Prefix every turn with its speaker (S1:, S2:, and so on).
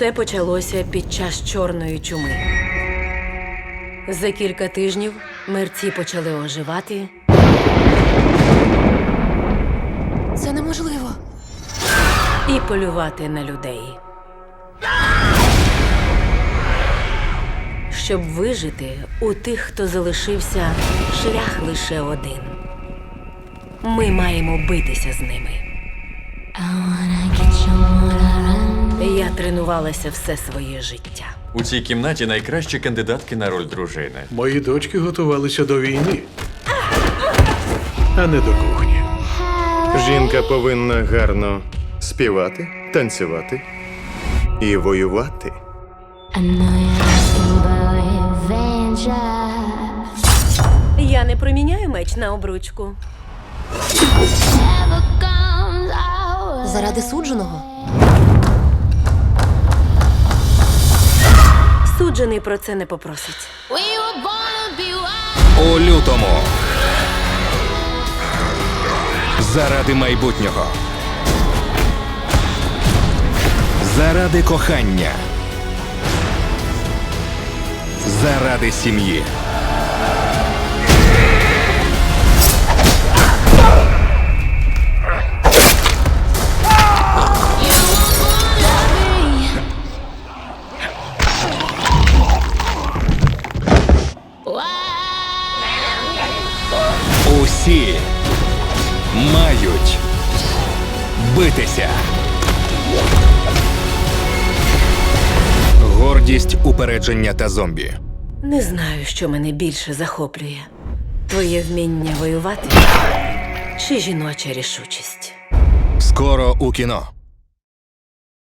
S1: Це почалося під час чорної чуми. За кілька тижнів мерці почали оживати. І полювати на людей. Щоб вижити, у тих, хто залишився, шлях лише один. Ми маємо битися з ними. Я тренувалася все своє життя.
S2: У цій кімнаті найкращі кандидатки на роль дружини.
S3: Мої дочки готувалися до війни, а не до кухні.
S4: Жінка повинна гарно співати, танцювати і воювати.
S1: Я не проміняю меч на обручку.
S5: Заради судженого.
S1: Суджений про це не попросить.
S6: У лютому. Заради майбутнього. Заради кохання. Заради сім'ї. Усі мають битися. Гордість, упередження та зомбі.
S1: Не знаю, що мене більше захоплює: твоє вміння воювати чи жіноча рішучість.
S6: Скоро у кіно.